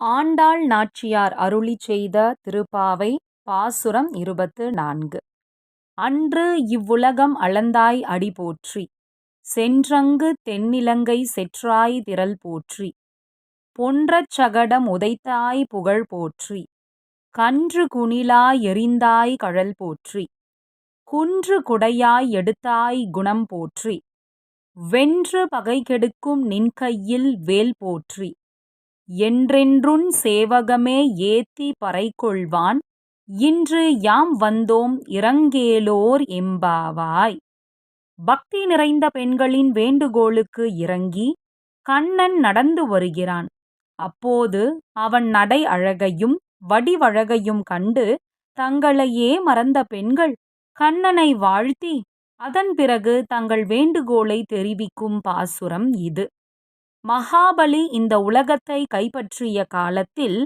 ஆண்டாள் நாச்சியார் அருளிச் செய்த திருப்பாவை பாசுரம் இருபத்து நான்கு. அன்று இவ்வுலகம் அளந்தாய் அடி போற்றி சென்றங்கு தென்னிலங்கை செற்றாய் திரள் போற்றி பொன்றச் சகடம் உதைத்தாய் புகழ் போற்றி கன்று குணிலாய் எறிந்தாய் கழல் போற்றி குன்று குடையாய் எடுத்தாய் குணம் போற்றி வென்று பகை கெடுக்கும் நின் கையில் வேல் போற்றி என்றென்றுன் சேவகமே ஏத்தி பறைகொள்வான் இன்று யாம் வந்தோம் இறங்கேலோர் எம்பாவாய். பக்தி நிறைந்த பெண்களின் வேண்டுகோளுக்கு இறங்கி கண்ணன் நடந்து வருகிறான். அப்போது அவன் நடை அழகையும் வடிவழகையும் கண்டு தங்களையே மறந்த பெண்கள் கண்ணனை வாழ்த்தி அதன் பிறகு தங்கள் வேண்டுகோளை தெரிவிக்கும் பாசுரம் இது. மகாபலி இந்த உலகத்தை கைப்பற்றிய காலத்தில்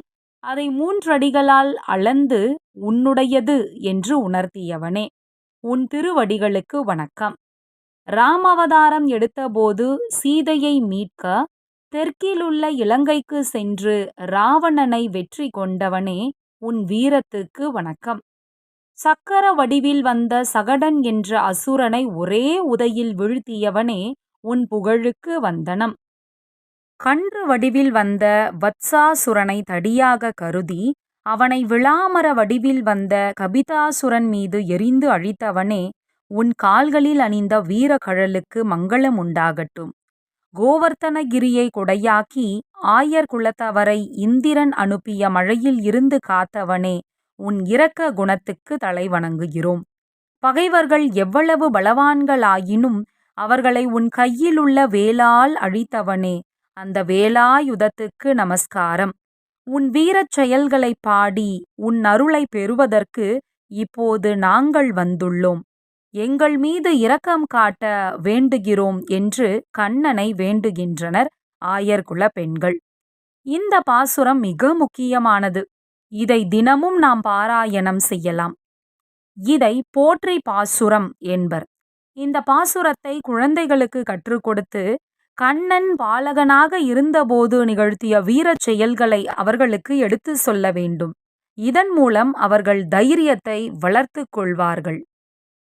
அதை மூன்றடிகளால் அளந்து உன்னுடையது என்று உணர்த்தியவனே. உன் திருவடிகளுக்கு வணக்கம். ராமவதாரம் எடுத்தபோது சீதையை மீட்க தெற்கிலுள்ள இலங்கைக்கு சென்று ராவணனை வெற்றி கொண்டவனே உன் வீரத்துக்கு வணக்கம். சக்கர வடிவில் வந்த சகடன் என்ற அசுரனை ஒரே உதையில் வீழ்த்தியவனே உன் புகழுக்கு வந்தனம். கன்று வடிவில் வந்த வத்சாசுரனை தடியாக கருதி அவனை விளாமர வடிவில் வந்த கபிதாசுரன் மீது எரிந்து அழித்தவனே உன் கால்களில் அணிந்த வீரகழலுக்கு மங்களம் உண்டாகட்டும். கோவர்த்தனகிரியை கொடையாக்கி ஆயர் குலத்தவரை இந்திரன் அனுப்பிய மழையில் இருந்து காத்தவனே உன் இரக்க குணத்துக்கு தலை வணங்குகிறோம். பகைவர்கள் எவ்வளவு பலவான்களாயினும் அவர்களை உன் கையிலுள்ள வேலால் அழித்தவனே அந்த வேலாயுதத்துக்கு நமஸ்காரம். உன் வீரச் செயல்களைப் பாடி உன் அருளை பெறுவதற்கு இப்போது நாங்கள் வந்துள்ளோம். எங்கள் மீது இரக்கம் காட்ட வேண்டுகிறோம் என்று கண்ணனை வேண்டுகின்றனர் ஆயர்குல பெண்கள். இந்த பாசுரம் மிக முக்கியமானது. இதை தினமும் நாம் பாராயணம் செய்யலாம். இதை போற்றி பாசுரம் என்பர். இந்த பாசுரத்தை குழந்தைகளுக்கு கற்றுக் கொடுத்து கண்ணன் பாலகனாக இருந்தபோது நிகழ்த்திய வீரச் செயல்களை அவர்களுக்கு எடுத்து சொல்ல வேண்டும். இதன் மூலம் அவர்கள் தைரியத்தை வளர்த்து கொள்வார்கள்.